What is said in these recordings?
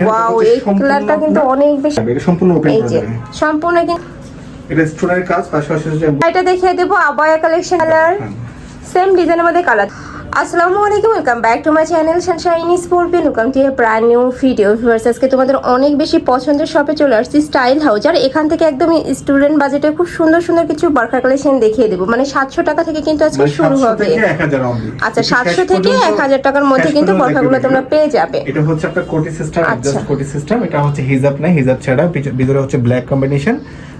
Wow এই কালারটা কিন্তু অনেক বেশি এটা সম্পূর্ণ ওপেন করা যাবে সম্পূর্ণ কিন্তু এটা স্টোনের কাজ পাশাপাশি এটা দেখিয়ে দেবো আবায়া কালেকশন কালার সেম ডিজাইনের মধ্যে কালার আসসালামু আলাইকুম welcome back to my channel sunshine স্পোর্পিয়ান welcome to brand new video viewers আজকে তোমাদের অনেক বেশি পছন্দের শপে চলে আসছি স্টাইল হাউস আর এখান থেকে একদম স্টুডেন্ট বাজেটে খুব সুন্দর সুন্দর কিছু বার্কার কালেকশন দেখিয়ে দেবো। মানে সাতশো টাকা থেকে কিন্তু আজকে মানে শুরু 700 হবে। থেকে 1000 only। আচ্ছা সাতশো থেকে এক হাজার টাকার মধ্যে কিন্তু পর্যন্ত তোমরা পেয়ে যাবে। এটা হচ্ছে আপনার কোটি সিস্টেম আচ্ছা। অ্যাডজাস্ট কোটি সিস্টেম এটা হচ্ছে হিজাব না হিজাব ছাড়া। ভিতরে হচ্ছে ব্ল্যাক কম্বিনেশন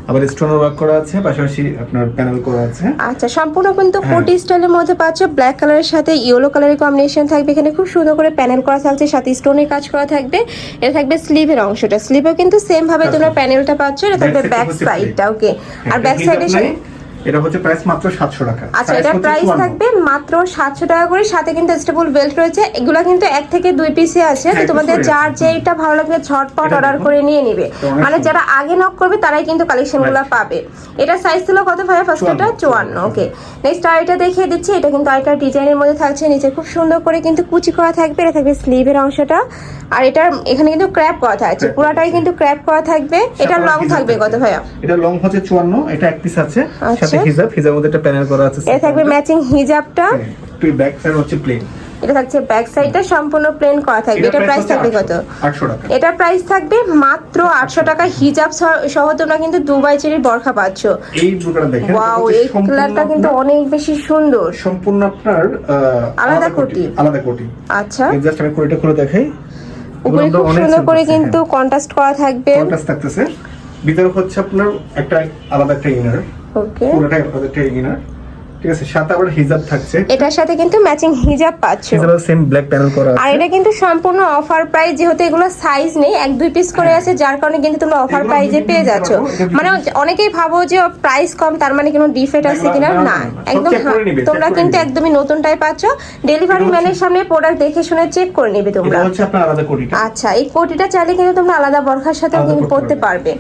আবার স্টোনের ওয়ার্ক করা আছে পাশাপাশি আপনার প্যানেল করা আছে আচ্ছা সম্পূর্ণ কিন্তু হ্যাঁ। কোটি স্টাইলের মধ্যে পাচ্ছে ব্ল্যাক কালারের সাথে ইয়েলো কালারের কম্বিনেশন থাকবে এখানে খুব সুন্দর করে প্যানেল করা থাকছে সাথে স্টোনের কাজ করা থাকবে এটা থাকবে স্লিভের অংশটা স্লিভেও কিন্তু সেম ভাবে তোমরা আচ্ছা। প্যানেলটা পাচ্ছ এটা থাকবে ব্যাক সাইডটা ওকে আর ব্যাক সাইডে এটা হচ্ছে প্রাইস মাত্র 700 টাকা। আচ্ছা হচ্ছে প্রাইস থাকবে মাত্র সাতশো টাকা করে সাথে কিন্তু স্টেবল বেল্ট রয়েছে। এগুলো কিন্তু এক থেকে দুই পিসে আছে তো হ্যাঁ, তোমাদের যার। যেটা ভালো লাগবে ঝটপট অর্ডার করে নিয়ে নিবে। মানে যারা আগে নক করবে তারাই কিন্তু কালেকশনগুলো Right. পাবে। এটা সাইজ ছিল কত ভাই ফার্স্ট এটা চুয়ান্ন। চুয়ান্ন ওকে নেক্সট আরেকটা দেখিয়ে দিচ্ছি এটা কিন্তু আরেকটা ডিজাইনের মধ্যে থাকছে। নিচে খুব সুন্দর করে কিন্তু কুচি করা থাকবে এটা থাকবে স্লিভের অংশটা। আর এটার এখানে কিন্তু ক্র্যাপ করা থাকছে। পুরাটাই কিন্তু ক্র্যাপ করা থাকবে। এটা লং থাকবে কত ভাইয়া? এটা লং হচ্ছে 54 এটা এক পিস আছে। সাথে হিজাব? হিজাবের মধ্যে একটা প্যানেল করা আছে এটা থাকবে ম্যাচিং হিজাবটা। তুই ব্যাক সাইড হচ্ছে প্লেন এটা থাকছে ব্যাক সাইডটা সম্পূর্ণ প্লেন করা থাকবে। এটা প্রাইস থাকবে কত? 800 টাকা। এটার প্রাইস থাকবে মাত্র আটশো টাকা। হিজাব সহ- তোমরা কিন্তু দুবাই চেরির বরখা পাচ্ছ। এই ব্লুটা দেখেন ওয়াও এই কালারটা কিন্তু অনেক বেশি সুন্দর। সম্পূর্ণ আপনার আলাদা কোটি। আলাদা কোটি। আচ্ছা। জাস্ট আমি কোটিটা খুলে দেখাই। উপরে খুব সুন্দর করে কিন্তু কন্ট্রাস্ট করা থাকবে। কন্ট্রাস্ট থাকতেছে। ভিতরে হচ্ছে আপনার একটা আলাদা একটা ইনার ওকে ঠিক আছে সাথে আবার হিজাব থাকছে। এটার সাথে কিন্তু ম্যাচিং হিজাব পাচ্ছ। হিজাবের সেম ব্ল্যাক প্যানেল করা আর এটা কিন্তু সম্পূর্ণ অফার প্রাইস যেহেতু এগুলো সাইজ নেই এক দুই পিস করে আছে যার কারণে কিন্তু তোমরা অফার প্রাইজে পেয়ে যাচ্ছ। এটা মানে অনেকেই ভাবো যে প্রাইস কম তার মানে কোনো ডিফেক্ট আছে কিনা? না, একদম তোমরা কিন্তু। একদমই নতুনটাই পাচ্ছ। ডেলিভারি ম্যানের সামনে প্রোডাক্ট দেখে শুনে চেক করে নিবে এটা তোমরা। হচ্ছে আপনার আলাদা কোটিটা। আচ্ছা এই কোটিটা চাইলে কিন্তু তোমরা আলাদা বরখার সাথে কিন্তু করতে পড়তে পারবে।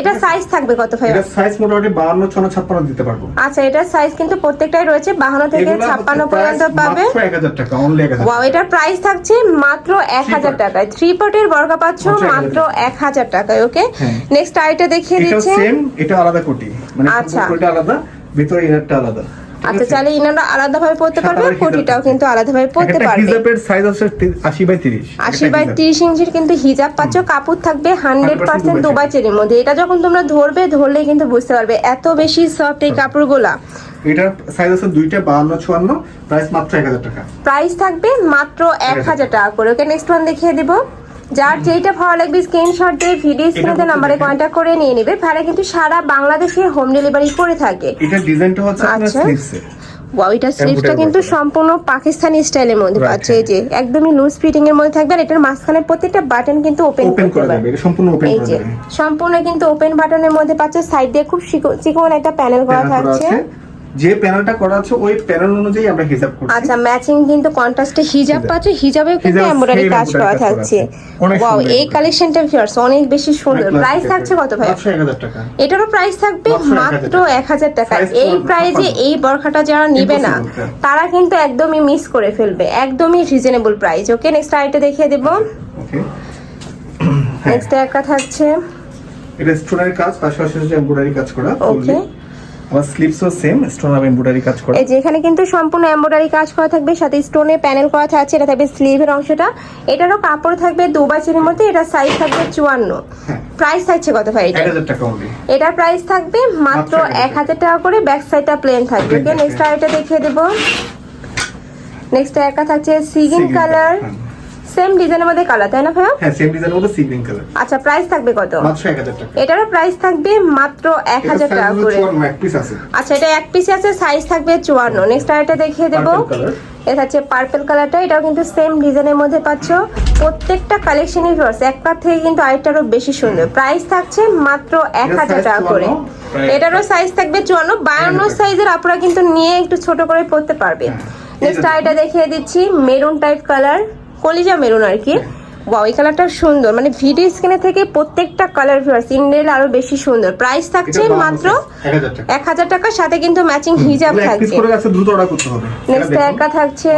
এটা সাইজ থাকবে কত ভাই? এটা সাইজ মোটামুটি 52 56 56 দিতে পারব। আচ্ছা এটার সাইজ কিন্তু প্রত্যেকটাই রয়েছে বাহান্ন থেকে ছাপ্পান্ন পর্যন্ত পাবে। মাত্র 1000 টাকা অনলি 1000 ওয়াও এটার প্রাইস থাকছে মাত্র এক হাজার টাকায়। থ্রি পটের বর্গা পাচ্ছ মাত্র এক হাজার টাকায় ওকে হ্যাঁ। নেক্সট আইটা দেখিয়ে দিচ্ছে। এটা আলাদা কোটি। মানে আচ্ছা। আলাদা ভিতরে ইনারটা আলাদা। আচ্ছা আছে? চাইলে ইনারা আলাদা ভাবে পড়তে পারবে কোটিটাও কিন্তু আলাদা ভাবে পড়তে পারবে। হিজাবের সাইজ হচ্ছে 80 বাই 30 আশি একটা বাই হিজাব। তিরিশ ইঞ্চির কিন্তু হিজাব পাচ্ছ কাপড় থাকবে হান্ড্রেড 100% পার্সেন্ট দুবাই চেরির মধ্যে। এটা যখন তোমরা ধরবে ধরলেই কিন্তু বুঝতে পারবে এত বেশি সফট এই কাপড়গুলা। এটার সাইজ আছে দুইটা 52 54 প্রাইস মাত্র 1000 টাকা। প্রাইস থাকবে মাত্র এক হাজার টাকা করে। ওকে নেক্সট ওয়ান দেখিয়ে দিব। যার যেইটা ভালো লাগবে স্ক্রিনশট দিয়ে ভিডিও স্ক্রিনে নাম্বারে। কন্ট্যাক্ট করে নিয়ে নেবে। ভাড়া কিন্তু সারা বাংলাদেশে হোম ডেলিভারি করে থাকে। এটার ডিজাইনটা হচ্ছে আপনার আচ্ছা। স্লিভসে ওয়াও এটা স্লিভসটা কিন্তু সম্পূর্ণ পাকিস্তানি স্টাইলের মধ্যে পাচ্ছে। এই যে একদমই লুজ ফিটিং এর মধ্যে থাকবে আর এটার মাঝখানে প্রত্যেকটা বাটন কিন্তু ওপেন করতে করা পারবে। এটা সম্পূর্ণ ওপেন এই যে সম্পূর্ণ কিন্তু ওপেন বাটনের মধ্যে পাচ্ছে। সাইড দিয়ে খুব চিকন- একটা প্যানেল করা থাকছে। আছে। যে প্যানেলটা করা আছে ওই প্যানেল অনুযায়ী আমরা হিসাব করছি। আচ্ছা ম্যাচিং কিন্তু কন্ট্রাস্টে হিজাব হিজাব। পাচ্ছে হিজাবেও কিন্তু হিজাব এমব্রয়ডারি কাজ করা থাকছে। ওয়াও এই কালেকশনটা ভিউয়ার্স অনেক বেশি সুন্দর। প্রাইস থাকছে কত ভাই? 1000 টাকা। এটারও প্রাইস থাকবে মাত্র মাত্র 1000 এক হাজার টাকা। এই প্রাইজে এই বরখাটা যারা নিবে না তারা কিন্তু একদমই মিস করে ফেলবে। একদমই রিজনেবল প্রাইস ওকে নেক্সট আইটা দেখিয়ে দেব। ওকে নেক্সট একটা থাকছে। এটা স্টোনের কাজ পাশাপাশি এমব্রয়ডারি কাজ করা। ওকে আমার স্লিপসও সেম স্টোন আর এমব্রয়ডারি কাজ করা? এই যে এখানে কিন্তু সম্পূর্ণ এমব্রয়ডারি কাজ করা থাকবে সাথে স্টোনে প্যানেল করা থাকছে এটা থাকবে স্লিভের অংশটা। এটারও কাপড় থাকবে দু বাচের মধ্যে এটা সাইজ থাকবে চুয়ান্ন। হ্যাঁ। প্রাইস থাকছে কত ভাই এটা? 1000 টাকা অনলি এটার প্রাইস থাকবে মাত্র এক হাজার টাকা। করে ব্যাক সাইডটা প্লেন থাকবে। ওকে। নেক্সট আরেকটা দেখিয়ে দেবো। নেক্সট একটা থাকছে সিগিন কালার সেম ডিজাইনের মধ্যে কালার তাই না ভাইয়া? হ্যাঁ সেম ডিজাইনের মধ্যে সি গ্রিন কালার আচ্ছা প্রাইস থাকবে কত? মাত্র 1000 টাকা। এটারও প্রাইস থাকবে মাত্র এক হাজার টাকা করে। এক পিস আছে। আচ্ছা এটা এক পিস আছে সাইজ থাকবে চুয়ান্ন। নেক্সট আরেকটা দেখিয়ে দেবো। এটা হচ্ছে পার্পল কালারটা এটাও কিন্তু সেম ডিজাইনের মধ্যে পাচ্ছ। প্রত্যেকটা কালেকশনই ফিওর্স একটার থেকে কিন্তু আরেকটারও বেশি সুন্দর। প্রাইস থাকছে মাত্র এক এটার হাজার size টাকা করে। এটারও সাইজ থাকবে চুয়ান্ন। বায়ান্ন টাকা। সাইজের আপনারা কিন্তু নিয়ে একটু ছোট করে পড়তে পারবে। হ্যাঁ। নেক্সট এটা- দেখিয়ে দিচ্ছি মেরুন টাইপ কালার কলিজা মেরুন আর কি। ওয়াও এই কালারটা সুন্দর। মানে ভিডিও স্ক্রিনে থেকে প্রত্যেকটা কালার ভিউয়ার্স ইনডেল আরও বেশি সুন্দর। প্রাইস থাকছে মাত্র এক হাজার টাকার সাথে কিন্তু ম্যাচিং হিজাব পিস থাকছে। নেক্সট একা থাকছে।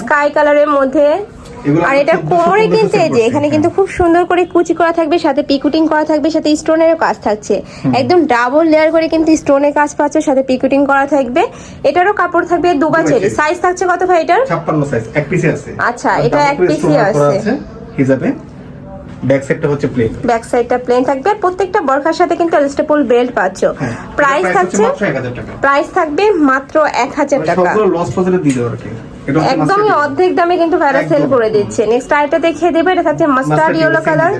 স্কাই কালারের মধ্যে। আর এটা কোমরে কিন্তু এই যে এখানে হ্যাঁ। কিন্তু খুব সুন্দর করে কুচি করা থাকবে সাথে পিকুটিং করা থাকবে সাথে স্টোনের কাজ থাকছে। একদম ডাবল লেয়ার করে কিন্তু স্টোনের কাজ পাচ্ছে সাথে পিকুটিং করা থাকবে। এটারও কাপড় থাকবে দুবা দুবাই চেরি। চেরি। সাইজ থাকছে কত ভাই এটার? ছাপ্পান্ন সাইজ এক পিসে আছে। আচ্ছা, এটা এক stoner আছে। হিসাবে ব্যাক সাইডটা হচ্ছে প্লেন ব্যাক সাইডটা প্লেন থাকবে। আর প্রত্যেকটা বরখার সাথে কিন্তু অ্যাডজাস্টেবল বেল্ট পাচ্ছ। হ্যাঁ প্রাইস থাকছে প্রাইস থাকবে মাত্র এক হাজার মানে টাকা। সবগুলো লস ফজলে দিয়ে দেওয়া একদমই অর্ধেক দামে কিন্তু ভাইরা সেল করে দিচ্ছে। নেক্সট আইটা দেখিয়ে দেবে এটা থাকছে মাস্টার্ড ইয়েলো কালার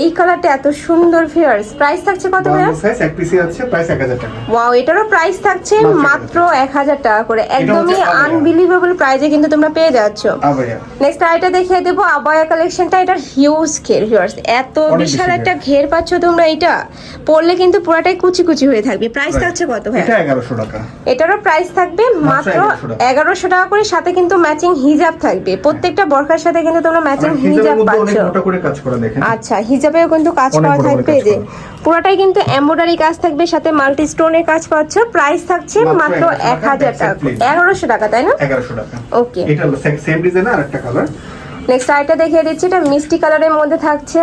এই কালারটা এত সুন্দর ফিয়ার্স প্রাইস থাকছে কত ভাইয়া এক পিসে আছে প্রাইস এক হাজার টাকা। ওয়াও এটারও প্রাইস থাকছে মাত্র মাত্র এক হাজার টাকা করে। একদমই। আনবিলিভেবল প্রাইজে কিন্তু তোমরা পেয়ে যাচ্ছ। নেক্সট আইটা দেখিয়ে দেবো আবায়া কালেকশনটা এটা হিউজ ঘের ভিউয়ার্স এত বিশাল একটা ঘের পাচ্ছ তোমরা এটা। পরলে কিন্তু পুরাটাই কুচি কুচি হয়ে থাকবে। প্রাইস থাকছে কত ভাই এটা এগারোশো টাকা। এটারও প্রাইস থাকবে মাত্র মাত্র 1100 টাকা। এগারোশো টাকা করে সাথে কিন্তু ম্যাচিং হিজাব থাকবে। প্রত্যেকটা বরকার সাথে কিন্তু তোমরা ম্যাচিং হিজাব মধ্যে পাচ্ছ। আচ্ছা হিজাবেও কিন্তু কাজ করা থাকবে যে পুরোটাই কিন্তু এমব্রয়ডারি কাজ থাকবে সাথে মাল্টি স্টোনের কাজ পাচ্ছ। প্রাইস থাকছে মাত্র মাত্র 1100 এক হাজার টাকা। এগারোশো টাকা তাই না? এগারোশো টাকা। ওকে এটা হলো সেম ডিজাইন আর একটা কালার নেক্সট আরেকটা দেখিয়ে দিচ্ছি এটা মিষ্টি কালারের মধ্যে থাকছে।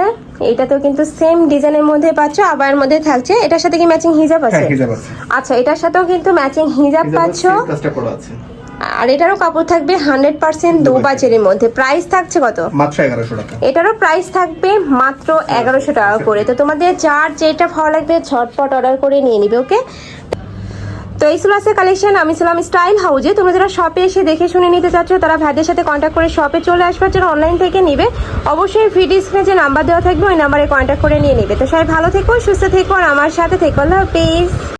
এটাতেও কিন্তু সেম ডিজাইনের মধ্যে পাচ্ছ আবার মধ্যে থাকছে। এটার সাথে কি ম্যাচিং হিজাব আছে? হিজাব আছে। আচ্ছা এটার সাথেও কিন্তু ম্যাচিং হিজাব হিজাব পাচ্ছ। আর এটারও কাপড় থাকবে হান্ড্রেড পার্সেন্ট দো বাচের মধ্যে। প্রাইস থাকছে কত? মাত্র এগারোশো টাকা। এটারও প্রাইস থাকবে মাত্র এগারোশো টাকা করে। তো তোমাদের যার যেটা ভালো লাগবে ঝটপট অর্ডার করে নিয়ে নিবে ওকে তো এই ছিল আছে কালেকশন আমি ছিলাম স্টাইল হাউজে তোমরা যারা শপে এসে দেখে শুনে নিতে চাচ্ছ তারা ভাইদের সাথে কন্ট্যাক্ট করে শপে চলে আসবার জন্য অনলাইন থেকে নিবে অবশ্যই ভিডিও স্ক্রিনে যে নাম্বার দেওয়া থাকবে ওই নাম্বারে কন্ট্যাক্ট করে নিয়ে নিবে। তো সবাই ভালো থেকো সুস্থ থেকো আর আমার সাথে থেকো। আল্লাহ হাফিজ।